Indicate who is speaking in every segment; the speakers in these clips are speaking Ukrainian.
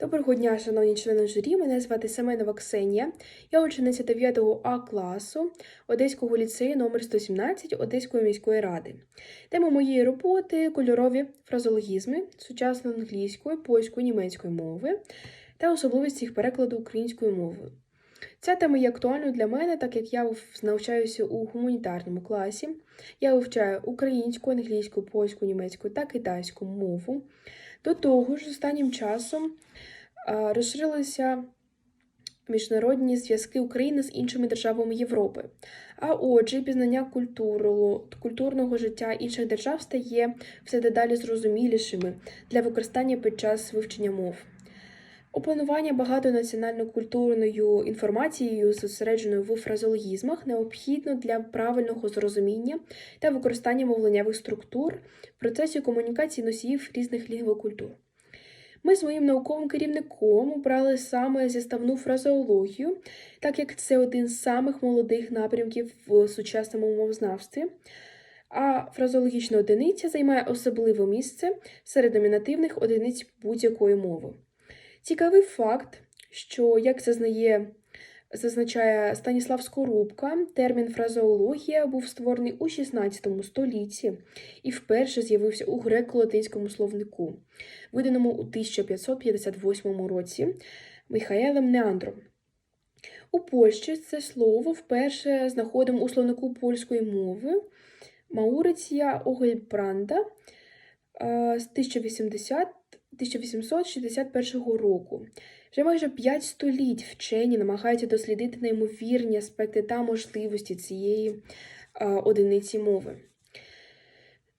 Speaker 1: Доброго дня, шановні члени журі. Мене звати Семенова Ксенія. Я учениця 9 А класу Одеського ліцею номер 117 Одеської міської ради. Тема моєї роботи кольорові фразологізми сучасної англійської, польської, німецької мови та особливості їх перекладу українською мовою. Ця тема є актуальною для мене, так як я навчаюся у гуманітарному класі. Я вивчаю українську, англійську, польську, німецьку та китайську мову. До того ж, останнім часом розширилися міжнародні зв'язки України з іншими державами Європи. А отже, пізнання культуру, культурного життя інших держав стає все дедалі зрозумілішими для використання під час вивчення мов. Опанування багатонаціонально-культурною інформацією, зосередженою в фразологізмах, необхідно для правильного зрозуміння та використання мовленнєвих структур в процесі комунікації носіїв різних лінгвокультур. Ми з моїм науковим керівником обрали саме зіставну фразеологію, так як це один з самих молодих напрямків в сучасному мовознавстві. А фразеологічна одиниця займає особливе місце серед номінативних одиниць будь-якої мови. Цікавий факт, що, як зазнає, зазначає Станіслав Скорубка, термін фразеологія був створений у 16 столітті і вперше з'явився у греко-латинському словнику, виданому у 1558 році Михаелем Неандром. У Польщі це слово вперше знаходимо у словнику польської мови Мауриція Огельбранда з 1080 1861 року. Вже майже 5 століть вчені намагаються дослідити неймовірні аспекти та можливості цієї одиниці мови.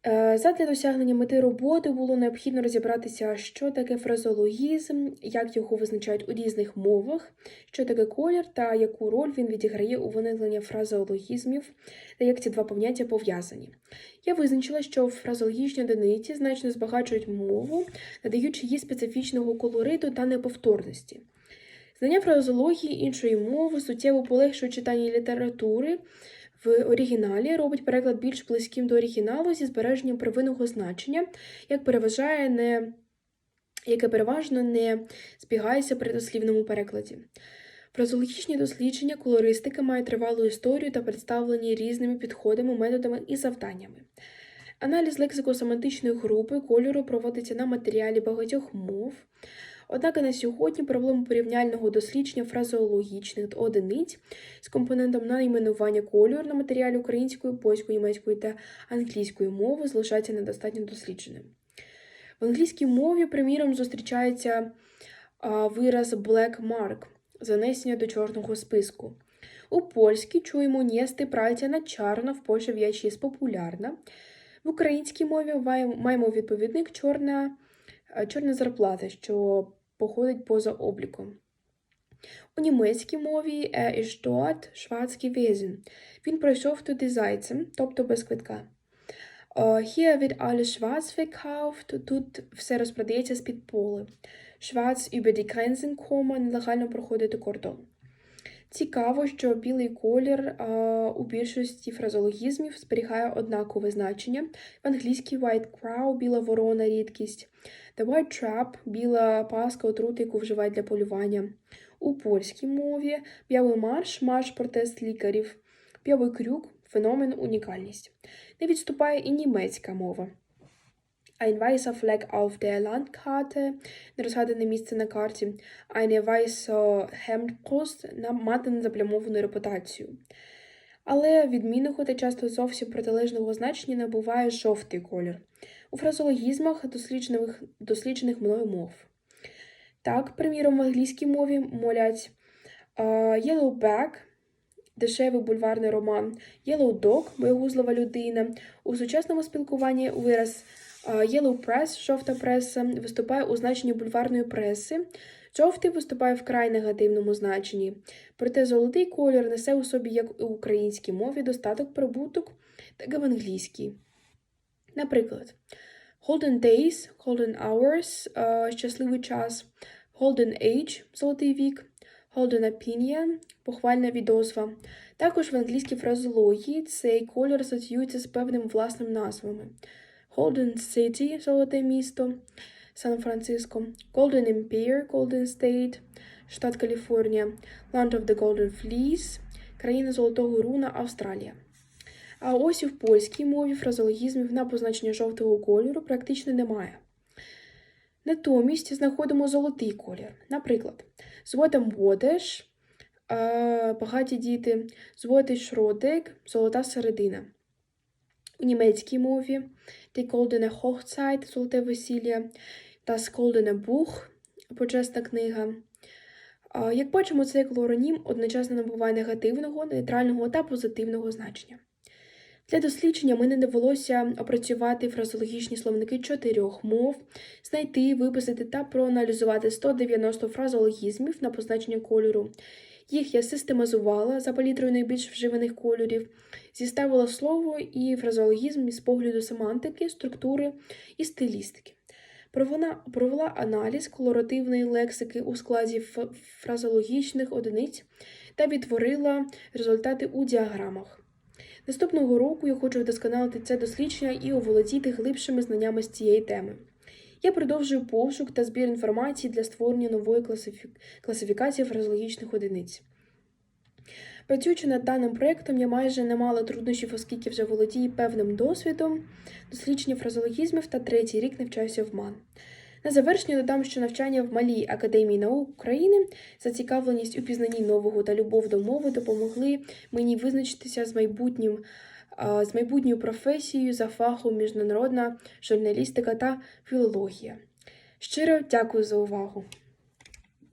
Speaker 1: Е, Задля досягнення мети роботи було необхідно розібратися, що таке фразологізм, як його визначають у різних мовах, що таке колір та яку роль він відіграє у виникненні фразеологізмів та як ці два поняття пов'язані. Я визначила, що фразеологічні одиниці значно збагачують мову, надаючи їй специфічного колориту та неповторності. Знання фразеології іншої мови суттєво полегшує читання літератури в оригіналі робить переклад більш близьким до оригіналу зі збереженням первинного значення, як переважає не, яке переважно не збігається при дослівному перекладі. Фразологічні дослідження колористики мають тривалу історію та представлені різними підходами, методами і завданнями. Аналіз лексико-семантичної групи кольору проводиться на матеріалі багатьох мов. Однак на сьогодні проблема порівняльного дослідження фразеологічних одиниць з компонентом найменування кольору на матеріалі української, польської, німецької та англійської мови залишається недостатньо дослідженим. В англійській мові, приміром, зустрічається вираз black mark занесення до чорного списку. У польській чуємо нєсти праця на чарно в Польщі в'ячість популярна. В українській мові маємо відповідник чорна, чорна зарплата, що походить поза обліком. У німецькій мові er ist dort. Він пройшов туди зайцем, тобто без квитка. Hier wird alles schwarz verkauft, тут все розпродається з-під поли. Schwarz über die Grenzen kommen, нелегально проходити кордон. Цікаво, що білий колір а, у більшості фразологізмів зберігає однакове значення. В англійській white crow – біла ворона рідкість, the white trap – біла паска отрути, яку вживають для полювання. У польській мові білий марш марш протест лікарів, білий крюк феномен унікальність. Не відступає і німецька мова. Ein weißer Fleck auf der Landkarte, нерозгадане місце на карті, eine weiße Hemdbrust, нам мати незаплямовану репутацію. Але відмінного та часто зовсім протилежного значення набуває жовтий колір у фразологізмах досліджених, досліджених мною мов. Так, приміром, в англійській мові молять uh, Yellowback, дешевий бульварний роман, Yellow Dog, боєгузлова людина. У сучасному спілкуванні вираз Yellow Press, жовта преса, виступає у значенні бульварної преси. Жовтий виступає в край негативному значенні. Проте золотий колір несе у собі як у українській мові достаток прибуток, так і в англійській. Наприклад, Golden Days, Golden Hours щасливий час, Golden Age золотий вік, Golden Opinion похвальна відозва. Також в англійській фразології цей колір асоціюється з певними власними назвами. Golden City золоте місто, Сан-Франциско, Golden Empire, Golden State, штат Каліфорнія, Land of the Golden Fleece, країна Золотого Руна, Австралія. А ось і в польській мові фразологізмів на позначення жовтого кольору практично немає. Натомість знаходимо золотий колір. Наприклад, згодом водеш, багаті діти, згодий шродек, золота середина. У німецькій мові Die Goldene Hochzeit, золоте весілля, Das Goldene Buch, почесна книга. Як бачимо, цей клоронім одночасно набуває негативного, нейтрального та позитивного значення. Для дослідження мені довелося опрацювати фразологічні словники чотирьох мов, знайти, виписати та проаналізувати 190 фразологізмів на позначення кольору. Їх я систематизувала за палітрою найбільш вживаних кольорів, зіставила слово і фразологізм із погляду семантики, структури і стилістики. Провела, аналіз колоративної лексики у складі фразологічних одиниць та відтворила результати у діаграмах. Наступного року я хочу вдосконалити це дослідження і оволодіти глибшими знаннями з цієї теми. Я продовжую пошук та збір інформації для створення нової класифі- класифікації фразологічних одиниць. Працюючи над даним проєктом, я майже не мала труднощів, оскільки вже володію певним досвідом дослідження фразологізмів та третій рік навчаюся в МАН. На завершення додам, що навчання в Малій академії наук України, зацікавленість у пізнанні нового та любов до мови допомогли мені визначитися з майбутнім. З майбутньою професією за фахом міжнародна журналістика та філологія. Щиро дякую за увагу!